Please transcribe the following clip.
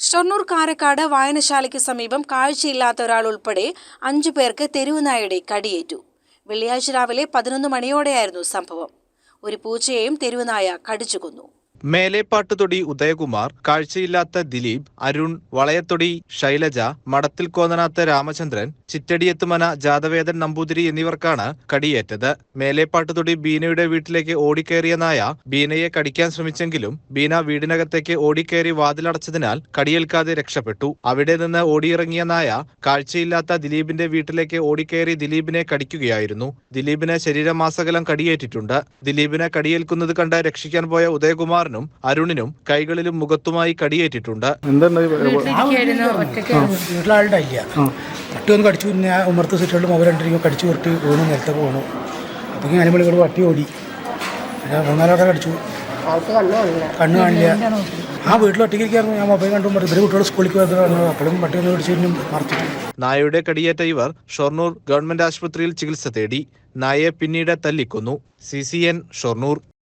ഷൊർണൂർ കാരക്കാട് വായനശാലയ്ക്ക് സമീപം കാഴ്ചയില്ലാത്ത ഒരാൾ ഉൾപ്പെടെ അഞ്ചു പേർക്ക് തെരുവുനായയുടെ കടിയേറ്റു. വെള്ളിയാഴ്ച രാവിലെ പതിനൊന്ന് മണിയോടെയായിരുന്നു സംഭവം. ഒരു പൂച്ചയെയും തെരുവുനായ കടിച്ചു കൊന്നു. മേലേപ്പാട്ടുതൊടി ഉദയകുമാർ കാഴ്ചയില്ലാത്ത ദിലീപ് അരുൺ വളയത്തൊടി ശൈലജ മടത്തിൽ കോന്നനാത്ത രാമചന്ദ്രൻ ചിറ്റടിയത്തുമന ജാതവേദൻ നമ്പൂതിരി എന്നിവർക്കാണ് കടിയേറ്റത്. മേലേപ്പാട്ടുതൊടി ബീനയുടെ വീട്ടിലേക്ക് ഓടിക്കേറിയ നായ ബീനയെ കടിക്കാൻ ശ്രമിച്ചെങ്കിലും ബീന വീടിനകത്തേക്ക് ഓടിക്കേറി വാതിലടച്ചതിനാൽ കടിയേൽക്കാതെ രക്ഷപ്പെട്ടു. അവിടെ നിന്ന് ഓടിയിറങ്ങിയ നായ കാഴ്ചയില്ലാത്ത ദിലീപിന്റെ വീട്ടിലേക്ക് ഓടിക്കേറി ദിലീപിനെ കടിക്കുകയായിരുന്നു. ദിലീപിന് ശരീരമാസകലം കടിയേറ്റിട്ടുണ്ട്. ദിലീപിനെ കടിയേൽക്കുന്നത് കണ്ട് രക്ഷിക്കാൻ പോയ ഉദയകുമാറിനും അരുണിനും കൈകളിലും മുഖത്തുമായി കടിയേറ്റിട്ടുണ്ട്. വീട്ടിലാളുടെ ഇല്ല പട്ടി ഒന്ന് കടിച്ചു പിന്നെ ഉമർത്ത് സിറ്റുകളിലും അവർ രണ്ടിരിക്കും കടിച്ചു പുരട്ടി വീണു നിലത്തൊക്കെ പോകണു അപ്പം അനിമളികൾ വട്ടി ഓടി. മൂന്നാലോടെ കടിച്ചു. കണ്ണു കാണില്ല. ആ വീട്ടിൽ ഒറ്റയ്ക്കിരിക്കായിരുന്നു. ഞാൻ മൊബൈൽ കണ്ടു. ഇവർ കുട്ടികൾ സ്കൂളിൽ പോയത് അപ്പോഴും പട്ടി ഒന്ന് കടിച്ചു കഴിഞ്ഞും നായയുടെ കടിയേറ്റ ഇവർ ഷൊർണൂർ ഗവൺമെന്റ് ആശുപത്രിയിൽ ചികിത്സ തേടി. നായയെ പിന്നീട് തല്ലിക്കൊന്നു. C C N Shoranur.